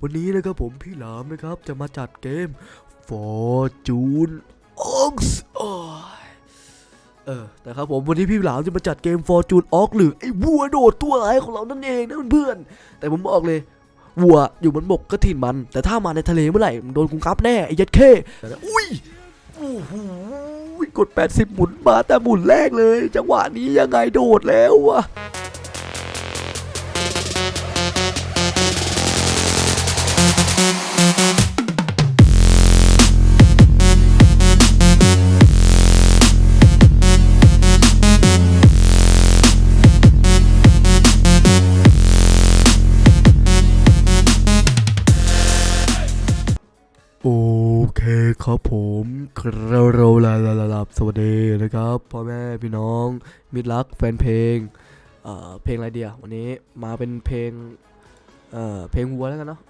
วันนี้นะครับผมพี่หลามนะครับจะมาจัดเกม Fortune Ox เออแต่ครับผมวันนี้พี่หลามจะมาจัดเกม Fortune Ox หรือไอ้วัวโดดตัวร้ายของเรานั่นเองนะเพื่อนแต่ผมบอกเลยวัวอยู่บนบกก็ถิ่นมัน แต่ถ้ามาในทะเลเมื่อไหร่มึงโดนกุงคับแน่ไอ้ยัดเข้แต่นะอุ้ยโอ้โหกด 80 หมุนมาแต่หมุนแรกเลย จังหวะนี้ยังไงโดดแล้ววะ โอเคครับผมเราเราลาลาลาลาสวัสดีนะครับพ่อแม่พี่น้อง มิตรรักแฟนเพลงเอ่อเพลงอะไรเดียววันนี้มาเป็นเพลงเอ่อเพลงวัวแล้วกันเนาะ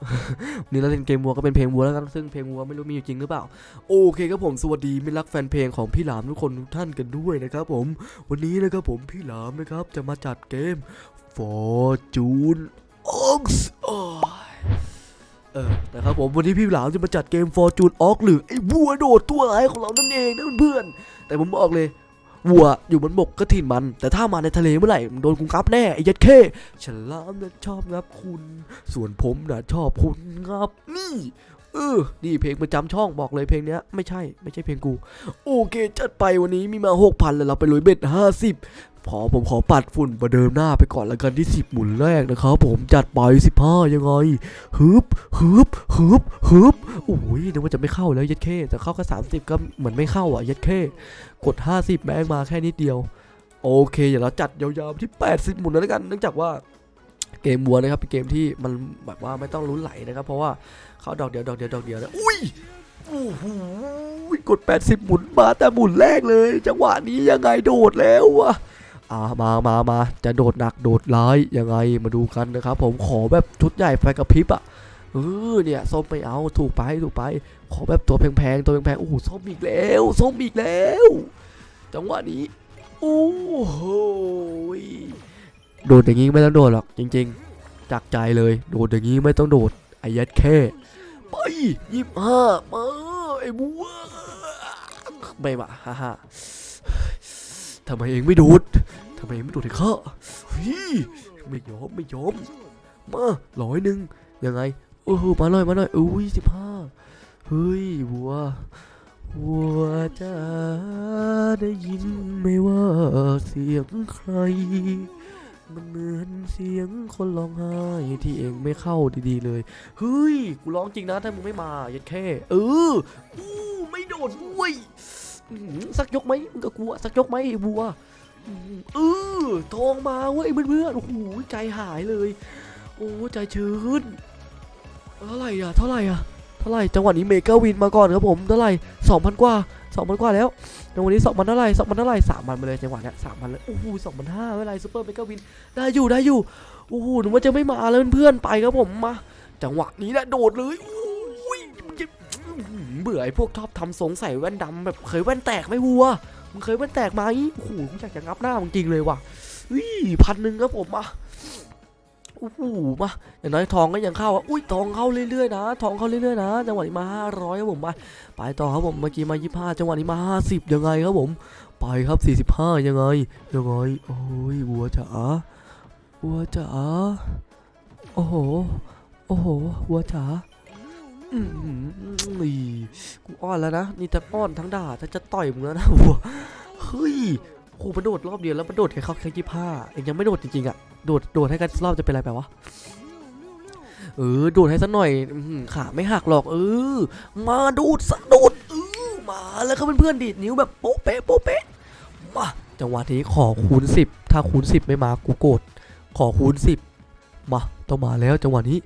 วันนี้เราเล่นเกมวัวก็เป็นเพลงวัวแล้วกันซึ่งเพลงวัวไม่รู้มีอยู่จริงหรือเปล่า โอเคครับผมสวัสดีมิตรรักแฟนเพลงของพี่หลามทุกคนทุกท่านกันด้วยนะครับผมวันนี้นะครับผมพี่หลามนะครับจะมาจัดเกม Fortune Ox อ้ยเอ ผมวันนี้พี่หลามจะมาจัดเกม Fortune Ox หรือไอ้วัวโดดตัวร้ายของเรานั่นเองนะเพื่อนแต่ผมบอกเลยวัวอยู่บนบกก็ถิ่นมัน แต่ถ้ามาในทะเลเมื่อไหร่มึงโดนกุงคับแน่ไอ้ยัดเข้ฉลามนะชอบงับคุณ ส่วนผมนะชอบคุณงับนี่เออนี่เพลงประจำช่องบอกเลยเพลงเนี้ยไม่ใช่ไม่ใช่เพลงกู โอเค จัดไปวันนี้มีมา6,000แล้วเราไปลุยเบ็ด50 พอผมขอปัดฝุ่นประเดิมหน้าไปก่อนละกันที่ 10 หมุนแรกนะครับผมจัดไป 15 ยังไงฮึบฮึบฮึบฮึบโอ้ยนึกว่าจะไม่เข้าแล้วยัดเข้แต่เข้าแค่30 ก็เหมือนไม่เข้าอะยัดเข้กด 50 แม่งมาแค่นิดเดียว โอเคเดี๋ยวเราจัดยาวๆที่ 80 หมุนแล้วกันเนื่องจากว่าเกมวัวนะครับเป็นเกมที่มันแบบว่าไม่ต้องลุ้นไหลนะครับ เพราะว่าเข้าดอกเดียวดอกเดียวดอกเดียวนะอุ้ยโอ้โหกด 80 หมุนมาแต่หมุนแรกเลย จังหวะนี้ยังไงโดดแล้ววะ อ่ามามามาจะโดดหนักโดดร้ายยังไงมาดูกันนะครับ ผมขอแบบชุดใหญ่ไฟกระพริบอะเออเนี่ยส้มไม่เอาถูกไปถูกไป ขอแบบตัวแพงๆตัวแพงๆโอ้โหส้มอีกแล้วส้มอีกแล้ว จังหวะนี้โอ้โหยโดดอย่างงี้ไม่ต้องโดดหรอกจริง ๆ จากใจเลย โดดอย่างงี้ไม่ต้องโดดไอ้ยัดแค่ไปยี่ห้ามาไอ้บัวไม่มาฮ่าฮ่าทำไมเองไม่โดดำไมไม่โดดให้ข้าฮ้ยไม่ยอมไม่ยอมมาร้อยหนึ่งยังไงโอ้โหมาหน่อยมาหน่อยอุ้ยสิบห้าเฮ้ยวัววัวจะได้ยินไม่ว่าเสียงใคร มันเหมือนเสียงคนร้องไห้ที่เองไม่เข้าดีๆเลยเฮ้ยกูร้องจริงนะถ้ามึงไม่มายัดแค่เอออู้ไม่โดดด้วยสักยกไหมมึงก็กลัวสักยกไหมบัว เออทองมาเว้ยเพื่อนๆโอ้โหใจหายเลย โอ้ใจชื้นเท่าไหร่อะเท่าไหร่อะเท่าไหร่จังหวะนี้เมกาวินมาก่อนครับผมเท่าไหร่สองพันกว่าสองพันกว่าแล้วจังหวะนี้สองพันเท่าไหร่สองพันเท่าไหร่สามพันไปเลยจังหวะเนี้ยสามพันเลยโอ้โหสองพันห้าไม่เป็นไรซูเปอร์เมกาวินได้อยู่ได้อยู่โอ้โหหนูว่าจะไม่มาแล้วเพื่อนๆไปครับผมมาจังหวะนี้แหละโดดเลยโอ้ยมันจะอื้อหือเบื่อไอ้พวกชอบทำทรงใส่แว่นดำแบบเคยแว่นแตกไหมวัว มึงเคยแว่นแตกไหมโอ้โหกูอยากจะงับหน้ามึงจริงเลยว่ะวิพันหนึ่งครับผมมาโอ้โหมาอย่างน้อยทองก็ยังเข้าอุ้ยทองเข้าเรื่อยๆนะทองเข้าเรื่อยๆนะจังหวะนี้มาห้าร้อยครับผมไปไปต่อครับผมเมื่อกี้มายี่ห้าจังหวะนี้มาห้าสิบยังไงครับผม ไปครับสี่สิบห้ายังไงยังไงโอ้ยวัวจ๋าวัวจ๋าโอ้โหโอ้โหวัวจ๋า อืมอีกูอ้อนแล้วนะ นี่จะอ้อนทั้งด่าถ้าจะต่อยมึงแล้วนะวัวเฮ้ยโหมันโดดรอบเดียวแล้วมันโดดแค่เข้าแค่ยี่ห้าเองยังไม่โดดจริงๆอะโดดโดดให้กันรอบจะเป็นไรแปลวะเออโดดให้สักหน่อยขาไม่หักหรอกเออ มาดูดสักโดเออมาแล้วก็เพื่อนๆดีดนิ้วแบบโป๊ะเป๊ะโป๊ะเป๊ะมาจังหวะนี้ขอคูณสิบถ้าคูณสิบไม่มากูโกรธขอคูณสิบมาต้องมาแล้วจังหวะนี้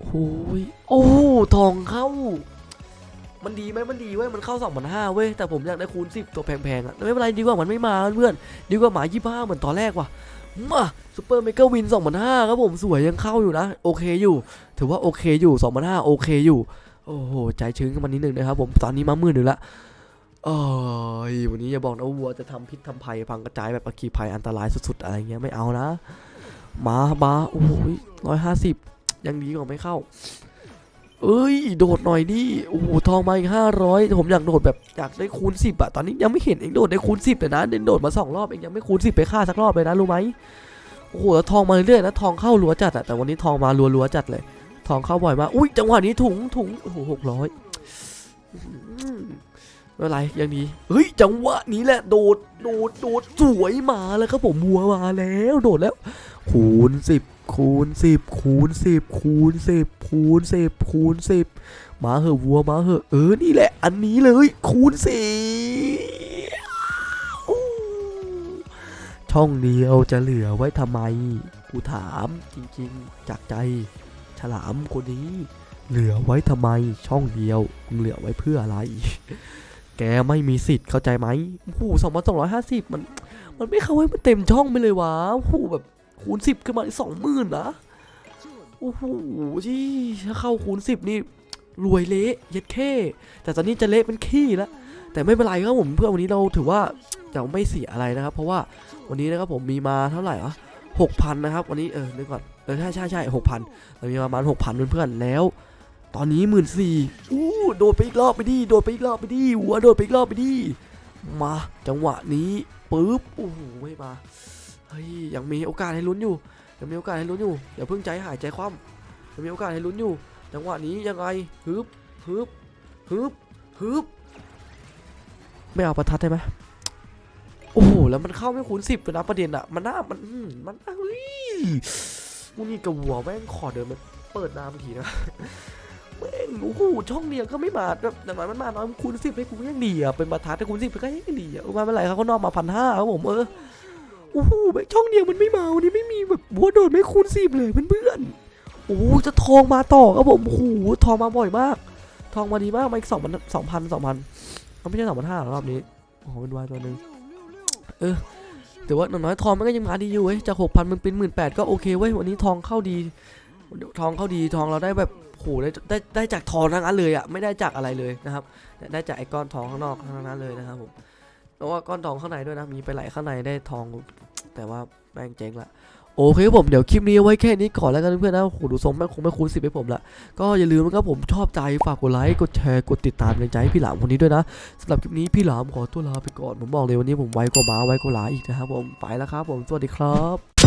โอ้ยโอ้ทองเข้า มันดีไหมมันดีเว้ย มันเข้าสองพันห้าเว้ย แต่ผมอยากได้คูณสิบตัวแพงๆอะไม่เป็นไรดีกว่ามันไม่มาเพื่อน ดีกว่าหมายี่ห้าเหมือนตอนแรกว่ะ มาซูเปอร์เมกาวิน2 0 0ครับผมสวยยังเข้าอยู่นะ โอเคอยู่ ถือว่าโอเคอยู่2 0 0โอเคอยู่ โอ้โห ใจชื้นกันมานิดนึงนะครับผม ตอนนี้มามือหนึ่ละเอ้ยวันนี้อย่าบอกนะวัวจะทำพิษทำภัยพังกระจายแบบอัคคีภัยอันตรายสุดๆอะไรเงี้ยไม่เอานะ มามาโอ้ยร้อยห้าสิบ ยังดีกว่าไม่เข้า เอ้ย โดดหน่อยดิโอ้โหทองมาอีกห้าร้อยผมอยากโดดแบบอยากได้คูณสิบอะตอนนี้ยังไม่เห็นเองโดดได้คูณสิบเลยนะเดนโดดมาสองรอบเองยังไม่คูณสิบไปฆ่าสักรอบเลยนะรู้ไหมโอ้โหแล้วทองมาเรื่อยๆนะทองเข้ารัวจัดอะแต่วันนี้ทองมารัวๆจัดเลย ทองเข้าบ่อยมากอุ้ยจังหวะนี้ถุงถุงโอ้โหหกร้อยไม่เป็นไรยังดีเฮ้ยจังหวะนี้แหละโดดโดดโดดสวยมาแล้วครับผมวัวมาแล้ว โดดแล้วคูณสิบ คูณสิบคูณสิบคูณสิบคูณสิบคูณสิบมาเหอะวัวมาเหอะเออนี่แหละ อันนี้เลยคูณสิช่องเดียวจะเหลือไว้ทำไม กูถามจริงๆ จากใจ ฉลามคนนี้ เหลือไว้ทำไม ช่องเดียวมึงเหลือไว้เพื่ออะไร แกไม่มีสิทธิ์เข้าใจไหมโอ้โหสองพันสองร้อยห้าสิบมัน มันไม่เข้าให้มันเต็มช่องไปเลยวะโอ้โหแบบ คูณสิบขึ้นมาสองหมื่นนะโอ้โหที่ถ้าเข้าคูณสิบนี่รวยเละเย็ดแค่แต่ตอนนี้จะเละเป็นขี้แล้วแต่ไม่เป็นไรครับผมเพื่อวันนี้เราถือว่าจะไม่เสียอะไรนะครับ เพราะว่าวันนี้นะครับผมมีมาเท่าไหร่อะหกพันนะครับ วันนี้เออนึกก่อนเออใช่ใช่ใช่หกพันเรามีประมาณหกพันเพื่อนๆแล้ว ตอนนี้หมื่นสี่อู้โดดไปอีกรอบไปดิโดดไปอีกรอบไปดิหัวโดดไปอีกรอบไปดิมาจังหวะนี้ปึ๊บโอ้โหไม่มา เฮ้ยยังมีโอกาสให้ลุ้นอยู่ ยังมีโอกาสให้ลุ้นอยู่อย่าเพิ่งใจหายใจคว่ำยังมีโอกาสให้ลุ้นอยู่ จังหวะนี้ยังไงฮึบฮึบฮึบฮึบไม่เอาประทัดได้ไหมโอ้โหแล้วมันเข้าไม่คูณสิบเลยนะประเด็นอะมันน่ามันมันน่าเฮ้ยมูนี่กับหัวแม่งขอเดินมาเปิดน้ำทีนะแม่งโอ้โหช่องเดียวก็ไม่มาแบบแต่มันมาน้อยคูณสิบให้กูยังดีอะเป็นประทัดแต่คูณสิบก็ยังดีอะมาเมื่อไหร่เขาก็นอกมาพันห้าครับผมเออ โอ้โหแบบช่องเดียวมันไม่มาวันนี้ไม่มีแบบบัวโดดไม่คูณสิบเลยเพื่อนๆโอ้โหจะทองมาต่อครับผมโอ้โหทองมาบ่อยมาก ทองมาดีมากมาอีกสองพันสองพันสองพันไม่ใช่สองพันห้ารอบนี้โอ้โหเป็นวายตัวหนึ่งเออแต่ว่าอย่างน้อยทองมันก็ยังมาดีอยู่เว้ยจากหกพันมันเป็นหมื่นแปดก็โอเคเว้ยวันนี้ทองเข้าดี ทองเข้าดีทองเราได้แบบโหได้ได้ได้จากทองทั้งนั้นเลยอะไม่ได้จากอะไรเลยนะครับ ได้จากไอ้ก้อนทองข้างนอกทั้งนั้นเลยนะครับผม แล้วว่าก้อนทองข้างในด้วยนะ มีไปไหลข้างในได้ทอง แต่ว่าแม่งเจ๊งละโอเคครับผมเดี๋ยวคลิปนี้ไว้แค่นี้ก่อนแล้วกันเพื่อนๆนะโหดูทรงแม่งคงไม่คุ้นสิบให้ผมละก็อย่าลืมนะครับผมชอบใจฝากกดไลค์กดแชร์กดติดตามในใจให้พี่หลามคนนี้ด้วยนะสำหรับคลิปนี้พี่หลามขอตัวลาไปก่อนผมบอกเลยวันนี้ผมไวกว่าหมาไวกว่าหลาอีกนะครับผมไปแล้วครับผมสวัสดีครับ